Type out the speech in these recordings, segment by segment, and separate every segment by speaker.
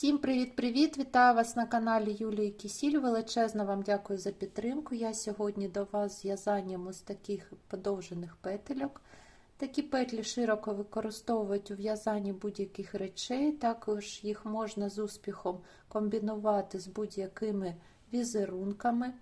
Speaker 1: Всім привіт-привіт! Вітаю вас на каналі Юлії Кісіль. Величезно вам дякую за підтримку. Я сьогодні до вас з в'язанням ось таких подовжених петельок. Такі петлі широко використовують у в'язанні будь-яких речей, також їх можна з успіхом комбінувати з будь-якими візерунками.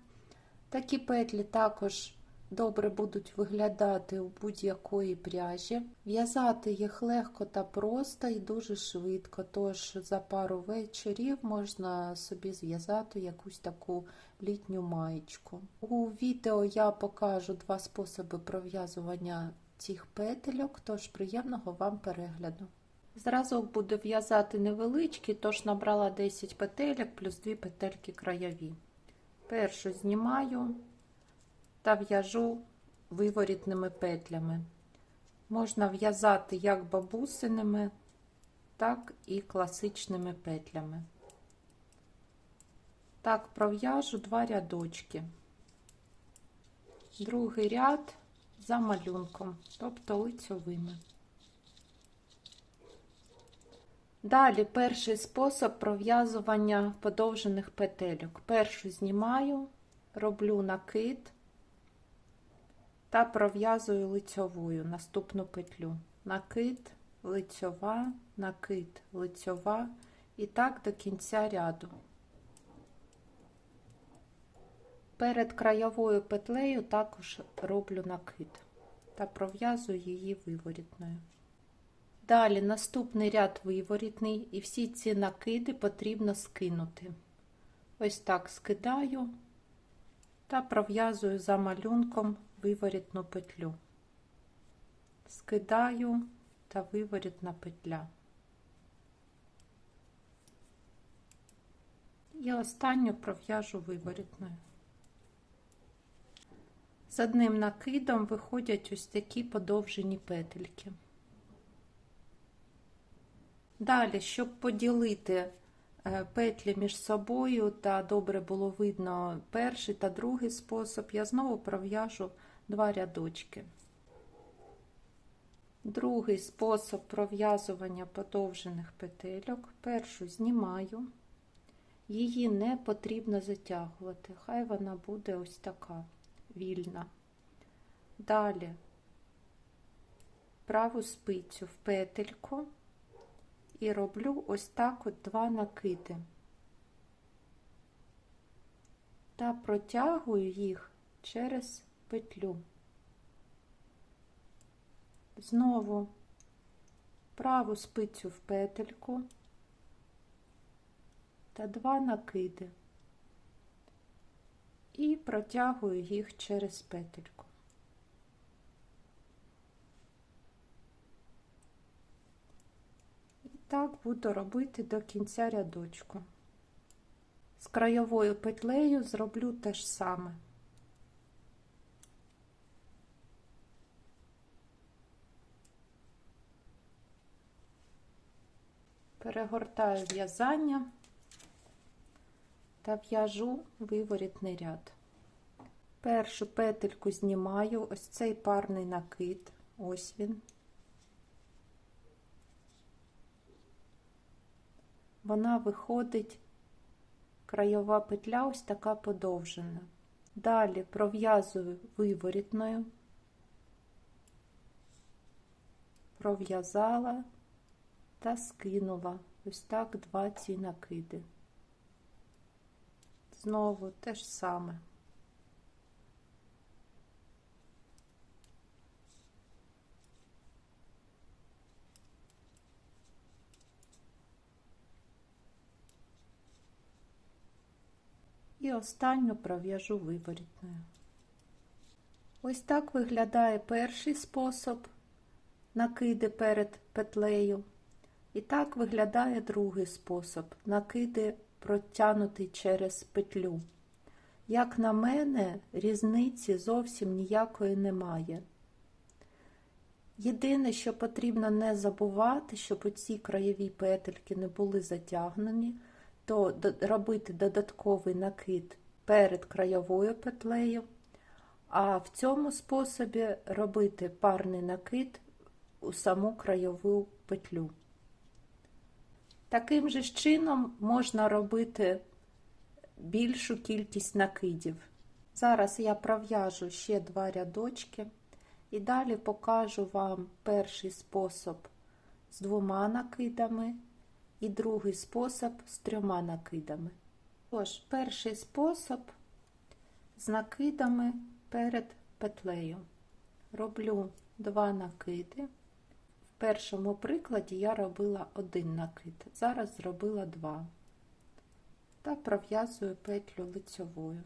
Speaker 1: Такі петлі також добре будуть виглядати у будь-якої пряжі. В'язати їх легко та просто і дуже швидко, тож за пару вечорів можна собі зв'язати якусь таку літню маєчку. У відео я покажу два способи пров'язування цих петельок, тож приємного вам перегляду. Зразок буду в'язати невеличкий, тож набрала 10 петелек плюс 2 петельки краєві. Першу знімаю та в'яжу виворітними петлями. Можна в'язати як бабусиними, так і класичними петлями. Так, пров'яжу два рядочки. Другий ряд за малюнком, тобто лицьовими. Далі перший спосіб пров'язування подовжених петельок. Першу знімаю, роблю накид та пров'язую лицьовою наступну петлю. Накид, лицьова, накид, лицьова і так до кінця ряду. Перед краєвою петлею також роблю накид та пров'язую її виворітною. Далі наступний ряд виворітний, і всі ці накиди потрібно скинути. Ось так скидаю та пров'язую за малюнком виворітну петлю. Скидаю та виворітна петля. І останню пров'яжу виворітною. З одним накидом виходять ось такі подовжені петельки. Далі, щоб поділити петлі між собою та добре було видно перший та другий спосіб, я знову пров'яжу два рядочки. Другий спосіб пров'язування подовжених петельок. Першу знімаю, її не потрібно затягувати, хай вона буде ось така вільна. Далі праву спицю в петельку і роблю ось так от два накиди та протягую їх через петлю. Знову праву спицю в петельку та два накиди і протягую їх через петельку. І Так буду робити до кінця рядочку. З краєвою петлею зроблю те ж саме. Перегортаю в'язання та в'яжу виворітний ряд. Першу петельку знімаю, ось цей парний накид, ось він. вона виходить краєва петля ось така подовжена. Далі пров'язую виворітною, пров'язала та скинула ось так два ці накиди. Знову те ж саме. і останню пров'яжу виворітною. Ось так виглядає перший спосіб накиди перед петлею. І так виглядає другий спосіб накиди протягнутий через петлю. Як на мене, різниці зовсім ніякої немає. Єдине, що потрібно не забувати, щоб оці краєві петельки не були затягнені, то робити додатковий накид перед краєвою петлею, а в цьому способі робити парний накид у саму краєву петлю. Таким же ж чином можна робити більшу кількість накидів. Зараз я пров'яжу ще два рядочки і далі покажу вам перший спосіб з двома накидами і другий спосіб з трьома накидами. Тож, перший спосіб з накидами перед петлею. Роблю два накиди. Першому прикладі я робила один накид, зараз зробила два. Та пров'язую петлю лицьовою.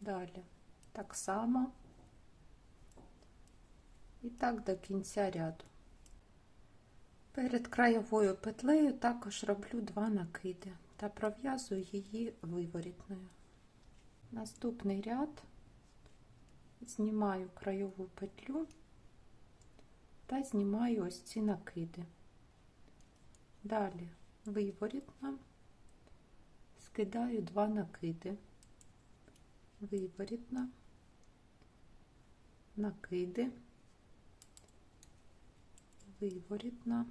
Speaker 1: Далі так само і так до кінця ряду. Перед краєвою петлею також роблю два накиди та пров'язую її виворітною. Наступний ряд знімаю краєву петлю та знімаю ось ці накиди. Далі виворітна, скидаю два накиди, виворітна, накиди, виворітна,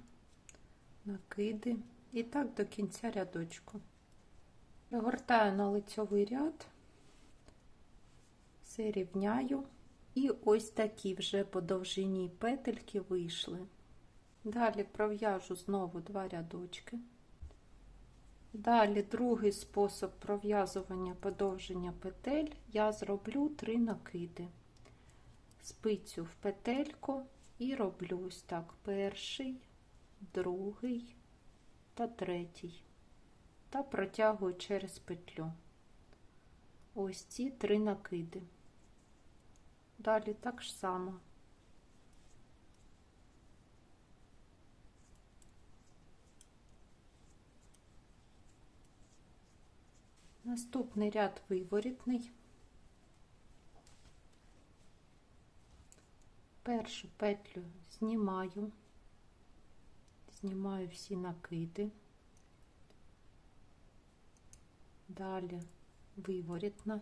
Speaker 1: накиди. І так до кінця рядочку. Вигортаю на лицьовий ряд, все рівняю. І ось такі вже по довжині петельки вийшли. Далі пров'яжу знову два рядочки. Далі другий спосіб пров'язування подовження петель я зроблю три накиди. Спицю в петельку і роблю ось так: перший, другий та третій. Та протягую через петлю. Ось ці три накиди. Далі так ж само. Наступний ряд виворітний. Першу петлю знімаю, знімаю всі накиди, далі виворітна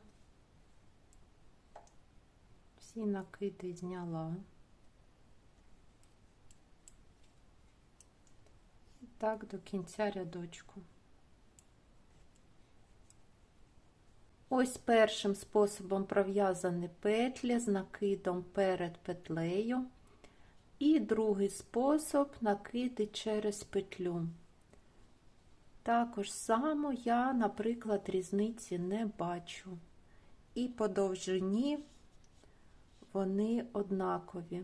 Speaker 1: всі накиди зняла. І так до кінця рядочку. Ось першим способом пров'язані петлі з накидом перед петлею. І другий спосіб накиди через петлю. Також само я, наприклад, різниці не бачу. І по довжині вони однакові.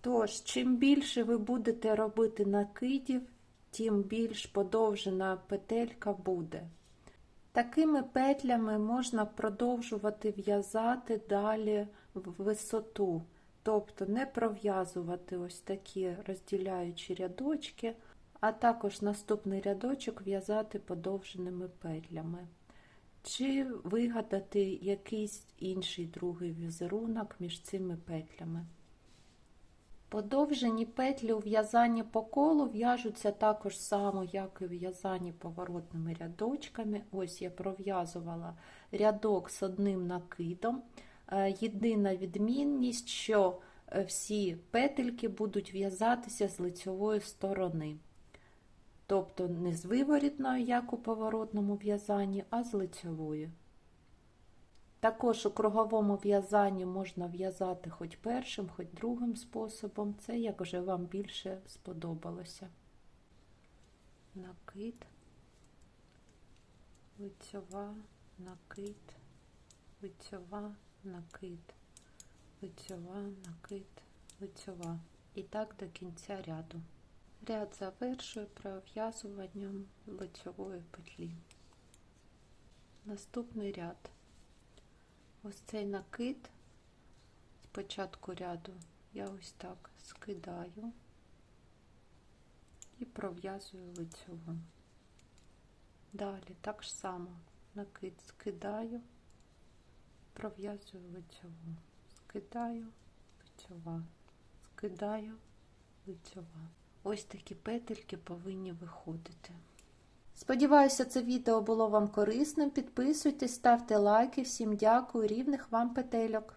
Speaker 1: Тож, чим більше ви будете робити накидів, тим більш подовжена петелька буде. Такими петлями можна продовжувати в'язати далі в висоту, тобто не пров'язувати ось такі розділяючі рядочки, а також наступний рядочок в'язати подовженими петлями чи вигадати якийсь інший другий візерунок між цими петлями. Подовжені петлі у в'язанні по колу в'яжуться також само, як і в'язанні поворотними рядочками. Ось я пров'язувала рядок з одним накидом. Е, єдина відмінність, що е, всі петельки будуть в'язатися з лицьової сторони тобто не з виворітною, як у поворотному в'язанні, а з лицьовою. Також у круговому в'язанні можна в'язати хоч першим, хоч другим способом, це як вже вам більше сподобалося. Накид, лицьова, накид, лицьова, накид, лицьова, накид, лицьова. І так до кінця ряду. Ряд завершую пров'язуванням лицьової петлі. Наступний ряд. Ось цей накид з початку ряду я ось так скидаю і пров'язую лицьову. Далі так ж само накид скидаю, пров'язую лицьову, скидаю, лицьова, скидаю, лицьова. Ось такі петельки повинні виходити. Сподіваюся, це відео було вам корисним. Підписуйтесь, ставте лайки. Всім дякую, рівних вам петельок!